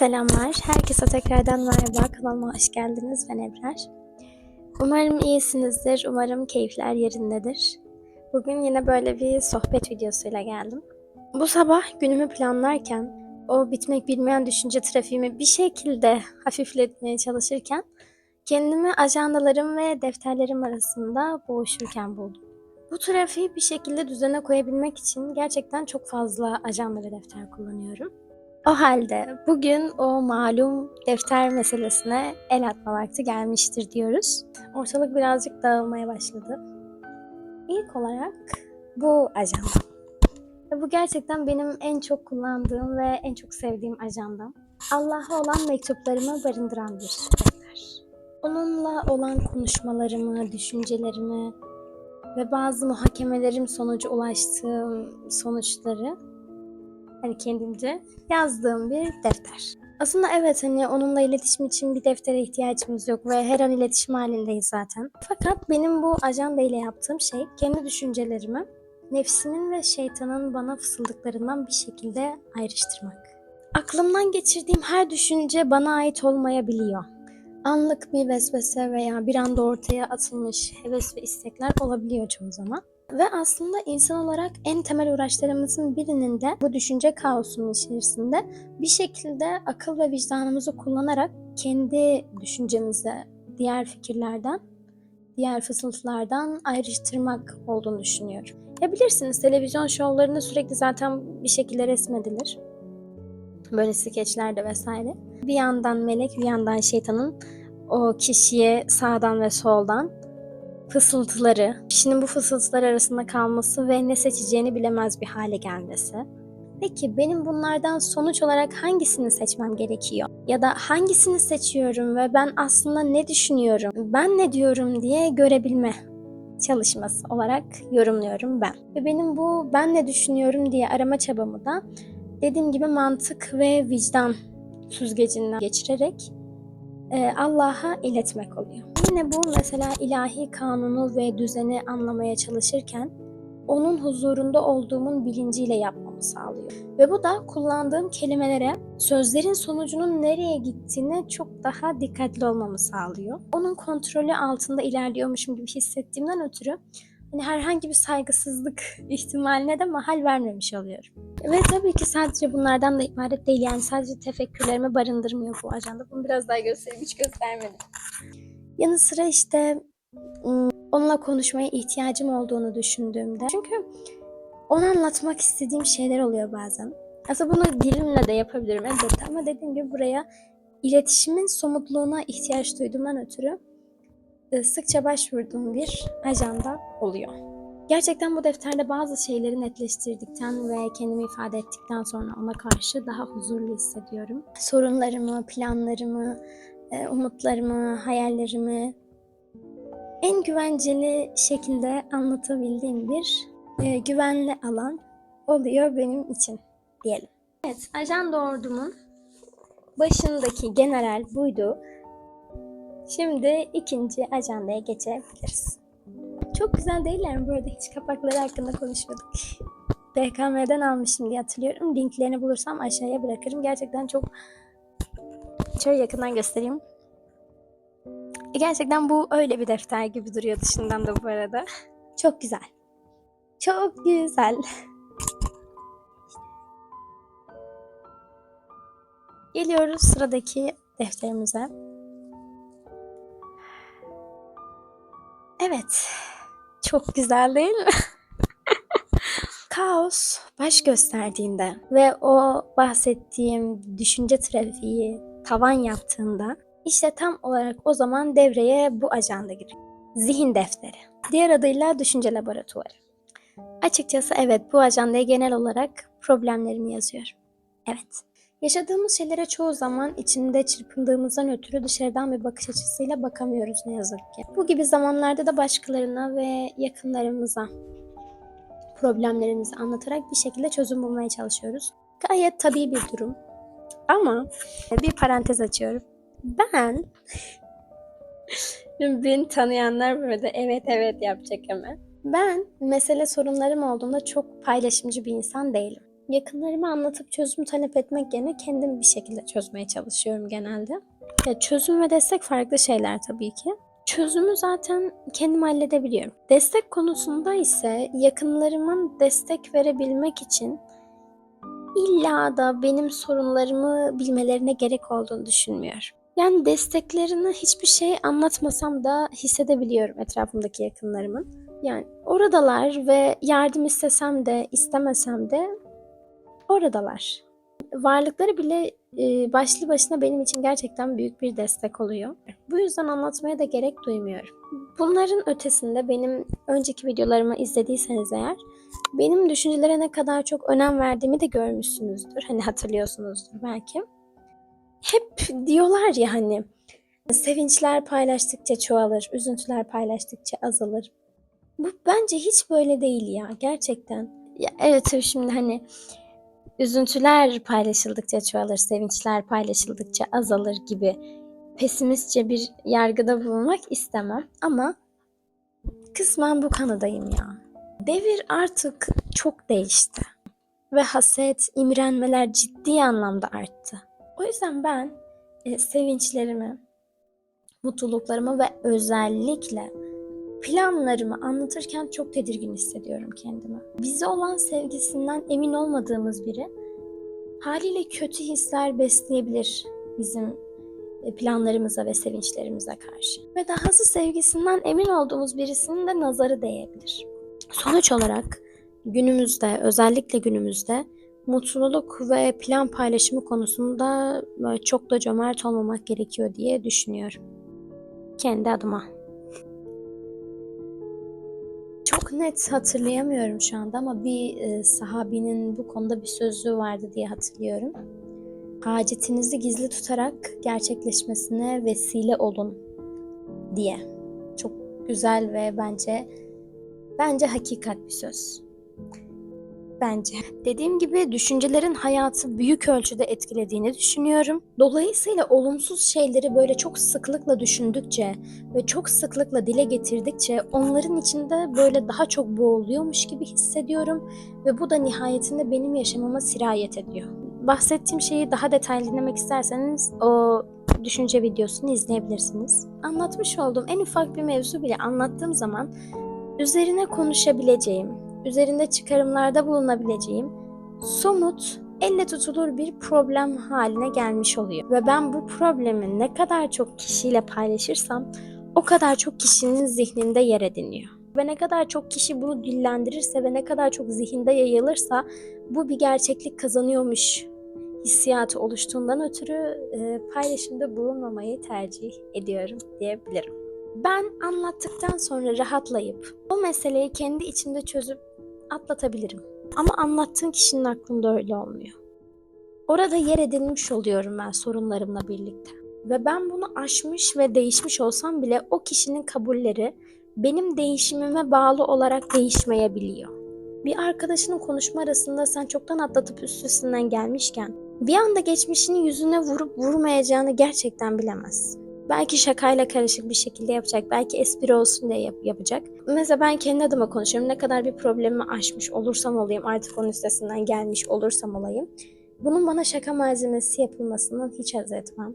Selamlar. Herkese tekrardan merhaba. Kanalıma hoş geldiniz. Ben Ebrar. Umarım iyisinizdir. Umarım keyifler yerindedir. Bugün yine böyle bir sohbet videosuyla geldim. Bu sabah günümü planlarken o bitmek bilmeyen düşünce trafiğimi bir şekilde hafifletmeye çalışırken kendimi ajandalarım ve defterlerim arasında boğuşurken buldum. Bu trafiği bir şekilde düzene koyabilmek için gerçekten çok fazla ajanda ve defter kullanıyorum. O halde bugün o malum defter meselesine el atma vakti gelmiştir diyoruz. Ortalık birazcık dağılmaya başladı. İlk olarak bu ajanda. Bu gerçekten benim en çok kullandığım ve en çok sevdiğim ajandam. Allah'a olan mektuplarımı barındıran bir defter. Onunla olan konuşmalarımı, düşüncelerimi ve bazı muhakemelerim sonucu ulaştığım sonuçları hani kendimce yazdığım bir defter. Aslında evet hani onunla iletişim için bir deftere ihtiyacımız yok ve her an iletişim halindeyiz zaten. Fakat benim bu ajanda ile yaptığım şey kendi düşüncelerimi nefsimin ve şeytanın bana fısıldıklarından bir şekilde ayrıştırmak. Aklımdan geçirdiğim her düşünce bana ait olmayabiliyor. Anlık bir vesvese veya bir anda ortaya atılmış heves ve istekler olabiliyor çoğu zaman. Ve aslında insan olarak en temel uğraşlarımızın birinin de bu düşünce kaosunun içerisinde bir şekilde akıl ve vicdanımızı kullanarak kendi düşüncemizi diğer fikirlerden, diğer fısıltılardan ayrıştırmak olduğunu düşünüyorum. Ya bilirsiniz televizyon şovlarında sürekli zaten bir şekilde resmedilir. Böyle skeçlerde vesaire. Bir yandan melek, bir yandan şeytanın o kişiye sağdan ve soldan fısıltıları, kişinin bu fısıltılar arasında kalması ve ne seçeceğini bilemez bir hale gelmesi. Peki benim bunlardan sonuç olarak hangisini seçmem gerekiyor? Ya da hangisini seçiyorum ve ben aslında ne düşünüyorum, ben ne diyorum diye görebilme çalışması olarak yorumluyorum ben. Ve benim bu ben ne düşünüyorum diye arama çabamı da dediğim gibi mantık ve vicdan süzgecinden geçirerek e, Allah'a iletmek oluyor. Yine bu mesela ilahi kanunu ve düzeni anlamaya çalışırken onun huzurunda olduğumun bilinciyle yapmamı sağlıyor. Ve bu da kullandığım kelimelere sözlerin sonucunun nereye gittiğine çok daha dikkatli olmamı sağlıyor. Onun kontrolü altında ilerliyormuşum gibi hissettiğimden ötürü hani herhangi bir saygısızlık ihtimaline de mahal vermemiş oluyorum. Ve tabii ki sadece bunlardan da ibaret değil. Yani sadece tefekkürlerimi barındırmıyor bu ajanda. Bunu biraz daha göstereyim. Hiç göstermedim. Yanı sıra işte ım, onunla konuşmaya ihtiyacım olduğunu düşündüğümde. Çünkü ona anlatmak istediğim şeyler oluyor bazen. Aslında bunu dilimle de yapabilirim elbette ama dediğim gibi buraya iletişimin somutluğuna ihtiyaç duyduğumdan ötürü sıkça başvurduğum bir ajanda oluyor. Gerçekten bu defterde bazı şeyleri netleştirdikten ve kendimi ifade ettikten sonra ona karşı daha huzurlu hissediyorum. Sorunlarımı, planlarımı, e, umutlarımı, hayallerimi en güvenceli şekilde anlatabildiğim bir e, güvenli alan oluyor benim için diyelim. Evet, ajanda ordumun başındaki general buydu. Şimdi ikinci ajandaya geçebiliriz. Çok güzel değiller mi? Bu hiç kapakları hakkında konuşmadık. BKM'den almışım diye hatırlıyorum. Linklerini bulursam aşağıya bırakırım. Gerçekten çok... Şöyle yakından göstereyim. E, Gerçekten bu öyle bir defter gibi duruyor dışından da bu arada. Çok güzel. Çok güzel. Geliyoruz sıradaki defterimize. Evet. Çok güzel değil mi? Kaos baş gösterdiğinde ve o bahsettiğim düşünce trafiği tavan yaptığında işte tam olarak o zaman devreye bu ajanda giriyor. Zihin defteri. Diğer adıyla düşünce laboratuvarı. Açıkçası evet bu ajandaya genel olarak problemlerimi yazıyorum. Evet. Yaşadığımız şeylere çoğu zaman içinde çırpındığımızdan ötürü dışarıdan bir bakış açısıyla bakamıyoruz ne yazık ki. Bu gibi zamanlarda da başkalarına ve yakınlarımıza problemlerimizi anlatarak bir şekilde çözüm bulmaya çalışıyoruz. Gayet tabii bir durum. Ama bir parantez açıyorum. Ben beni tanıyanlar böyle evet evet yapacak hemen. Ben mesele sorunlarım olduğunda çok paylaşımcı bir insan değilim. Yakınlarıma anlatıp çözüm talep etmek yerine kendim bir şekilde çözmeye çalışıyorum genelde. Ya çözüm ve destek farklı şeyler tabii ki. Çözümü zaten kendim halledebiliyorum. Destek konusunda ise yakınlarımın destek verebilmek için illa da benim sorunlarımı bilmelerine gerek olduğunu düşünmüyorum. Yani desteklerini hiçbir şey anlatmasam da hissedebiliyorum etrafımdaki yakınlarımın. Yani oradalar ve yardım istesem de istemesem de oradalar. Varlıkları bile e, başlı başına benim için gerçekten büyük bir destek oluyor. Bu yüzden anlatmaya da gerek duymuyorum. Bunların ötesinde benim önceki videolarımı izlediyseniz eğer benim düşüncelere ne kadar çok önem verdiğimi de görmüşsünüzdür. Hani hatırlıyorsunuzdur belki. Hep diyorlar ya hani sevinçler paylaştıkça çoğalır, üzüntüler paylaştıkça azalır. Bu bence hiç böyle değil ya gerçekten. Ya evet şimdi hani üzüntüler paylaşıldıkça çoğalır, sevinçler paylaşıldıkça azalır gibi pesimistçe bir yargıda bulunmak istemem ama kısmen bu kanadayım ya. Devir artık çok değişti ve haset, imrenmeler ciddi anlamda arttı. O yüzden ben e, sevinçlerimi, mutluluklarımı ve özellikle planlarımı anlatırken çok tedirgin hissediyorum kendimi. Bize olan sevgisinden emin olmadığımız biri haliyle kötü hisler besleyebilir bizim e, planlarımıza ve sevinçlerimize karşı. Ve dahası sevgisinden emin olduğumuz birisinin de nazarı değebilir. Sonuç olarak günümüzde, özellikle günümüzde mutluluk ve plan paylaşımı konusunda böyle çok da cömert olmamak gerekiyor diye düşünüyorum. Kendi adıma. Net hatırlayamıyorum şu anda ama bir e, sahabinin bu konuda bir sözü vardı diye hatırlıyorum. Hacetinizi gizli tutarak gerçekleşmesine vesile olun diye. Çok güzel ve bence bence hakikat bir söz. Bence. Dediğim gibi düşüncelerin hayatı büyük ölçüde etkilediğini düşünüyorum. Dolayısıyla olumsuz şeyleri böyle çok sıklıkla düşündükçe ve çok sıklıkla dile getirdikçe onların içinde böyle daha çok boğuluyormuş gibi hissediyorum ve bu da nihayetinde benim yaşamama sirayet ediyor. Bahsettiğim şeyi daha detaylı dinlemek isterseniz o düşünce videosunu izleyebilirsiniz. Anlatmış olduğum en ufak bir mevzu bile anlattığım zaman üzerine konuşabileceğim, üzerinde çıkarımlarda bulunabileceğim somut, elle tutulur bir problem haline gelmiş oluyor. Ve ben bu problemi ne kadar çok kişiyle paylaşırsam o kadar çok kişinin zihninde yer ediniyor. Ve ne kadar çok kişi bunu dillendirirse ve ne kadar çok zihinde yayılırsa bu bir gerçeklik kazanıyormuş hissiyatı oluştuğundan ötürü e, paylaşımda bulunmamayı tercih ediyorum diyebilirim. Ben anlattıktan sonra rahatlayıp o meseleyi kendi içimde çözüp atlatabilirim. Ama anlattığın kişinin aklında öyle olmuyor. Orada yer edinmiş oluyorum ben sorunlarımla birlikte. Ve ben bunu aşmış ve değişmiş olsam bile o kişinin kabulleri benim değişimime bağlı olarak değişmeyebiliyor. Bir arkadaşının konuşma arasında sen çoktan atlatıp üstesinden gelmişken bir anda geçmişini yüzüne vurup vurmayacağını gerçekten bilemezsin. Belki şakayla karışık bir şekilde yapacak, belki espri olsun diye yap- yapacak. Mesela ben kendi adıma konuşuyorum. Ne kadar bir problemimi aşmış olursam olayım, artık onun üstesinden gelmiş olursam olayım. Bunun bana şaka malzemesi yapılmasından hiç haz etmem.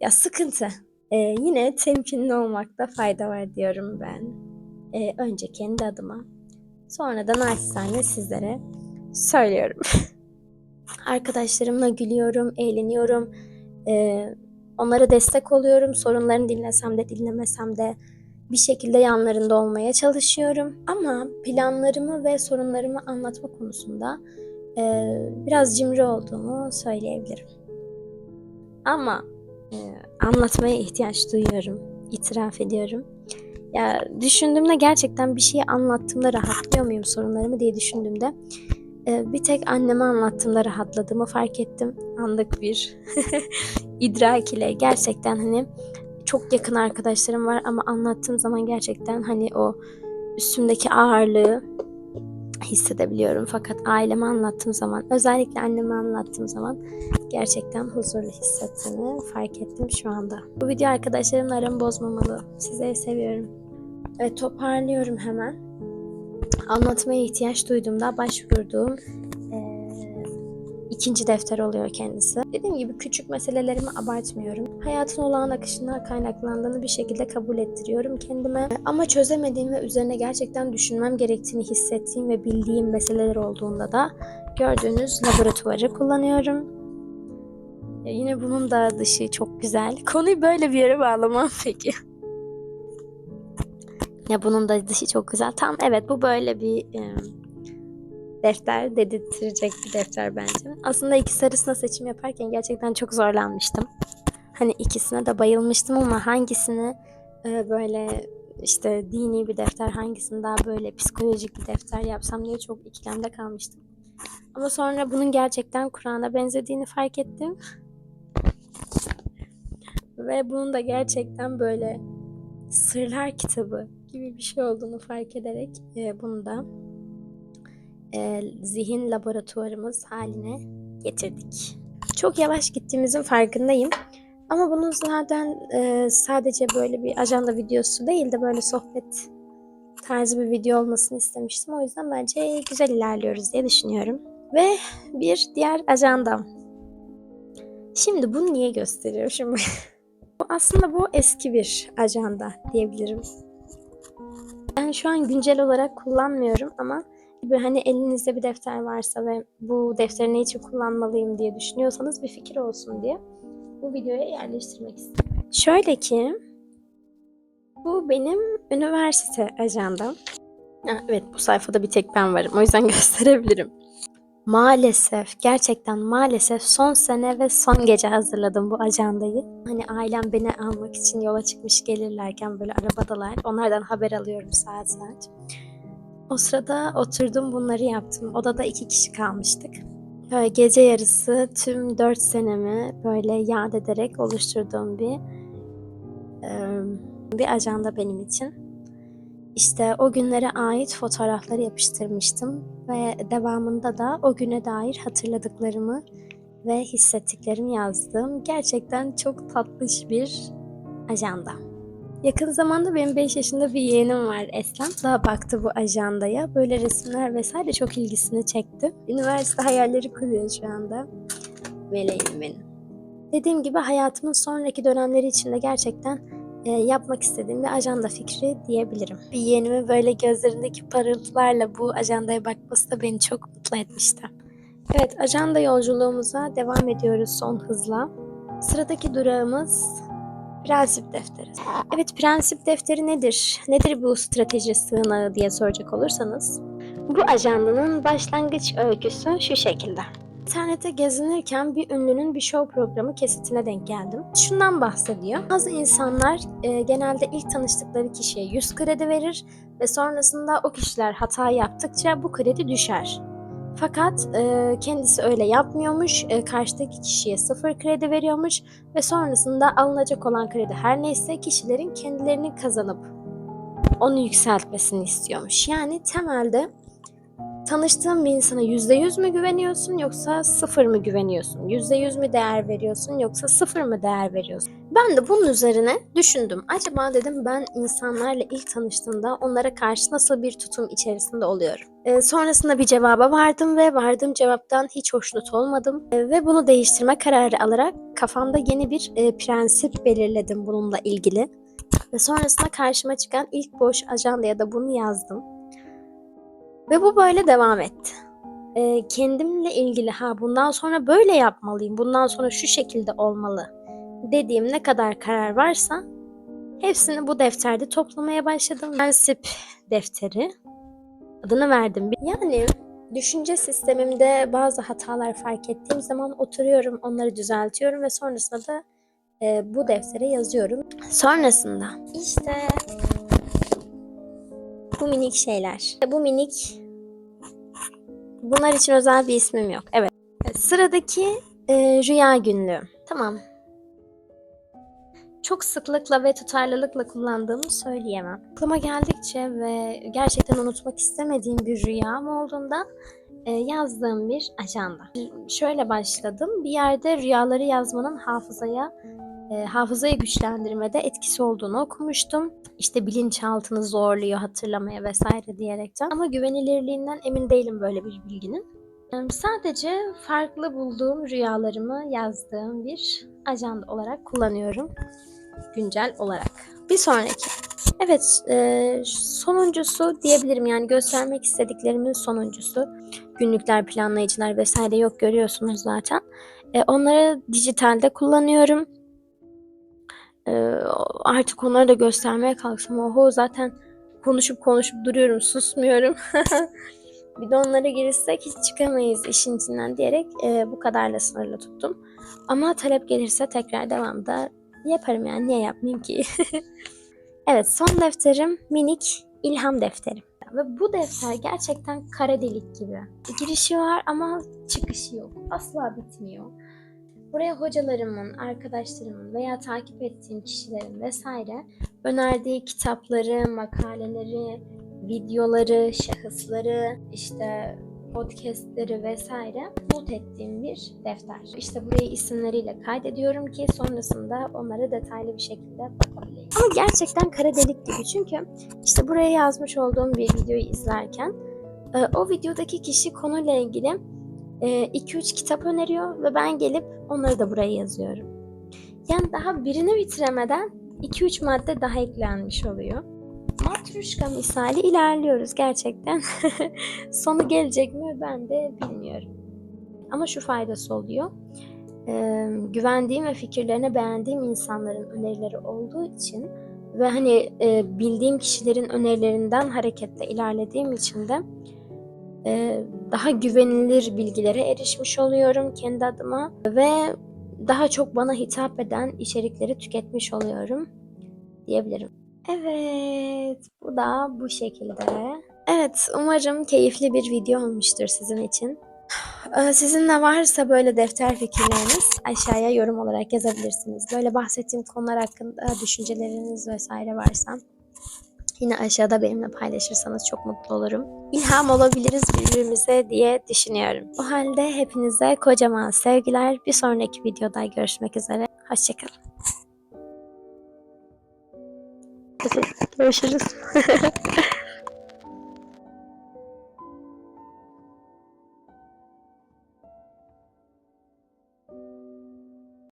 Ya sıkıntı. Ee, yine temkinli olmakta fayda var diyorum ben. Ee, önce kendi adıma. Sonra da naçizane sizlere söylüyorum. Arkadaşlarımla gülüyorum, eğleniyorum. Ee, onlara destek oluyorum. Sorunlarını dinlesem de dinlemesem de bir şekilde yanlarında olmaya çalışıyorum. Ama planlarımı ve sorunlarımı anlatma konusunda e, biraz cimri olduğumu söyleyebilirim. Ama e, anlatmaya ihtiyaç duyuyorum, itiraf ediyorum. Ya düşündüğümde gerçekten bir şeyi anlattığımda rahatlıyor muyum sorunlarımı diye düşündüğümde e, bir tek anneme anlattığımda rahatladığımı fark ettim. Anlık bir idrak ile gerçekten hani çok yakın arkadaşlarım var ama anlattığım zaman gerçekten hani o üstümdeki ağırlığı hissedebiliyorum. Fakat aileme anlattığım zaman, özellikle anneme anlattığım zaman gerçekten huzurlu hissettiğimi fark ettim şu anda. Bu video arkadaşlarımla aramı bozmamalı. Sizleri seviyorum. Evet toparlıyorum hemen. Anlatmaya ihtiyaç duyduğumda başvurduğum ikinci defter oluyor kendisi. Dediğim gibi küçük meselelerimi abartmıyorum. Hayatın olağan akışından kaynaklandığını bir şekilde kabul ettiriyorum kendime. Ama çözemediğim ve üzerine gerçekten düşünmem gerektiğini hissettiğim ve bildiğim meseleler olduğunda da gördüğünüz laboratuvarı kullanıyorum. Ya yine bunun da dışı çok güzel. Konuyu böyle bir yere bağlamam peki. Ya bunun da dışı çok güzel. Tam evet bu böyle bir e, defter dedirtecek bir defter bence. Aslında ikisi arasında seçim yaparken gerçekten çok zorlanmıştım. Hani ikisine de bayılmıştım ama hangisini e, böyle işte dini bir defter hangisini daha böyle psikolojik bir defter yapsam diye çok ikilemde kalmıştım. Ama sonra bunun gerçekten Kur'an'a benzediğini fark ettim. Ve bunun da gerçekten böyle sırlar kitabı gibi bir şey olduğunu fark ederek e, bunu da e, zihin laboratuvarımız haline getirdik. Çok yavaş gittiğimizin farkındayım. Ama bunun zaten e, sadece böyle bir ajanda videosu değil de böyle sohbet tarzı bir video olmasını istemiştim. O yüzden bence güzel ilerliyoruz diye düşünüyorum. Ve bir diğer ajandam. Şimdi bunu niye gösteriyorum şimdi? Bu aslında bu eski bir ajanda diyebilirim. Ben şu an güncel olarak kullanmıyorum ama gibi hani elinizde bir defter varsa ve bu defteri ne için kullanmalıyım diye düşünüyorsanız bir fikir olsun diye bu videoya yerleştirmek istedim. Şöyle ki bu benim üniversite ajandam. Ha, evet bu sayfada bir tek ben varım o yüzden gösterebilirim. Maalesef, gerçekten maalesef son sene ve son gece hazırladım bu ajandayı. Hani ailem beni almak için yola çıkmış gelirlerken böyle arabadalar. Onlardan haber alıyorum saat saat. O sırada oturdum bunları yaptım. Odada iki kişi kalmıştık. Böyle gece yarısı tüm dört senemi böyle yad ederek oluşturduğum bir bir ajanda benim için. İşte o günlere ait fotoğrafları yapıştırmıştım ve devamında da o güne dair hatırladıklarımı ve hissettiklerimi yazdığım gerçekten çok tatlış bir ajanda. Yakın zamanda benim 5 yaşında bir yeğenim var Eslem. Daha baktı bu ajandaya. Böyle resimler vesaire çok ilgisini çekti. Üniversite hayalleri kuruyor şu anda. Meleğim benim. Dediğim gibi hayatımın sonraki dönemleri içinde gerçekten e, yapmak istediğim bir ajanda fikri diyebilirim. Bir yeğenimin böyle gözlerindeki parıltılarla bu ajandaya bakması da beni çok mutlu etmişti. Evet, ajanda yolculuğumuza devam ediyoruz son hızla. Sıradaki durağımız prensip defteri. Evet, prensip defteri nedir? Nedir bu strateji sığınağı diye soracak olursanız. Bu ajandanın başlangıç öyküsü şu şekilde. İnternette gezinirken bir ünlünün bir show programı kesitine denk geldim. Şundan bahsediyor. Bazı insanlar e, genelde ilk tanıştıkları kişiye 100 kredi verir ve sonrasında o kişiler hata yaptıkça bu kredi düşer. Fakat e, kendisi öyle yapmıyormuş, e, karşıdaki kişiye sıfır kredi veriyormuş ve sonrasında alınacak olan kredi her neyse kişilerin kendilerini kazanıp onu yükseltmesini istiyormuş. Yani temelde tanıştığın bir insana %100 mü güveniyorsun yoksa sıfır mı güveniyorsun? %100 mü değer veriyorsun yoksa sıfır mı değer veriyorsun? Ben de bunun üzerine düşündüm. Acaba dedim ben insanlarla ilk tanıştığımda onlara karşı nasıl bir tutum içerisinde oluyorum? Ee, sonrasında bir cevaba vardım ve vardığım cevaptan hiç hoşnut olmadım. Ee, ve bunu değiştirme kararı alarak kafamda yeni bir e, prensip belirledim bununla ilgili. Ve sonrasında karşıma çıkan ilk boş ajandaya da bunu yazdım. Ve bu böyle devam etti. Ee, kendimle ilgili ha bundan sonra böyle yapmalıyım, bundan sonra şu şekilde olmalı dediğim ne kadar karar varsa hepsini bu defterde toplamaya başladım. Prensip defteri adını verdim. Yani düşünce sistemimde bazı hatalar fark ettiğim zaman oturuyorum, onları düzeltiyorum ve sonrasında da e, bu deftere yazıyorum. Sonrasında işte bu minik şeyler. Bu minik bunlar için özel bir ismim yok. Evet. Sıradaki e, rüya günlüğü. Tamam. Çok sıklıkla ve tutarlılıkla kullandığımı söyleyemem. Aklıma geldikçe ve gerçekten unutmak istemediğim bir rüyam olduğunda e, yazdığım bir ajanda. Şöyle başladım. Bir yerde rüyaları yazmanın hafızaya e, hafızayı güçlendirmede etkisi olduğunu okumuştum. İşte bilinçaltını zorluyor hatırlamaya vesaire diyerekten. Ama güvenilirliğinden emin değilim böyle bir bilginin. Em, Sadece farklı bulduğum rüyalarımı yazdığım bir ajanda olarak kullanıyorum. Güncel olarak. Bir sonraki. Evet, e, sonuncusu diyebilirim yani göstermek istediklerimin sonuncusu. Günlükler, planlayıcılar vesaire yok görüyorsunuz zaten. E, onları dijitalde kullanıyorum. E, artık onları da göstermeye kalksam oho zaten konuşup konuşup duruyorum, susmuyorum. bir de onlara girirsek hiç çıkamayız işin içinden diyerek e, bu kadarla sınırlı tuttum. Ama talep gelirse tekrar devamda yaparım yani niye yapmayayım ki? evet son defterim minik ilham defterim. Ve bu defter gerçekten kara delik gibi. Girişi var ama çıkışı yok. Asla bitmiyor. Buraya hocalarımın, arkadaşlarımın veya takip ettiğim kişilerin vesaire önerdiği kitapları, makaleleri, videoları, şahısları, işte podcastleri vesaire not ettiğim bir defter. İşte burayı isimleriyle kaydediyorum ki sonrasında onlara detaylı bir şekilde bakabileyim. Ama gerçekten kara delik gibi çünkü işte buraya yazmış olduğum bir videoyu izlerken e, o videodaki kişi konuyla ilgili 2-3 kitap öneriyor ve ben gelip onları da buraya yazıyorum. Yani daha birini bitiremeden 2-3 madde daha eklenmiş oluyor. Matruşka misali ilerliyoruz gerçekten. Sonu gelecek mi ben de bilmiyorum. Ama şu faydası oluyor. Ee, güvendiğim ve fikirlerini beğendiğim insanların önerileri olduğu için ve hani e, bildiğim kişilerin önerilerinden hareketle ilerlediğim için de e, daha güvenilir bilgilere erişmiş oluyorum kendi adıma ve daha çok bana hitap eden içerikleri tüketmiş oluyorum diyebilirim. Evet, bu da bu şekilde. Evet, umarım keyifli bir video olmuştur sizin için. Ee, Sizin de varsa böyle defter fikirleriniz aşağıya yorum olarak yazabilirsiniz. Böyle bahsettiğim konular hakkında düşünceleriniz vesaire varsa yine aşağıda benimle paylaşırsanız çok mutlu olurum. İlham olabiliriz birbirimize diye düşünüyorum. O halde hepinize kocaman sevgiler. Bir sonraki videoda görüşmek üzere. Hoşçakalın. Görüşürüz.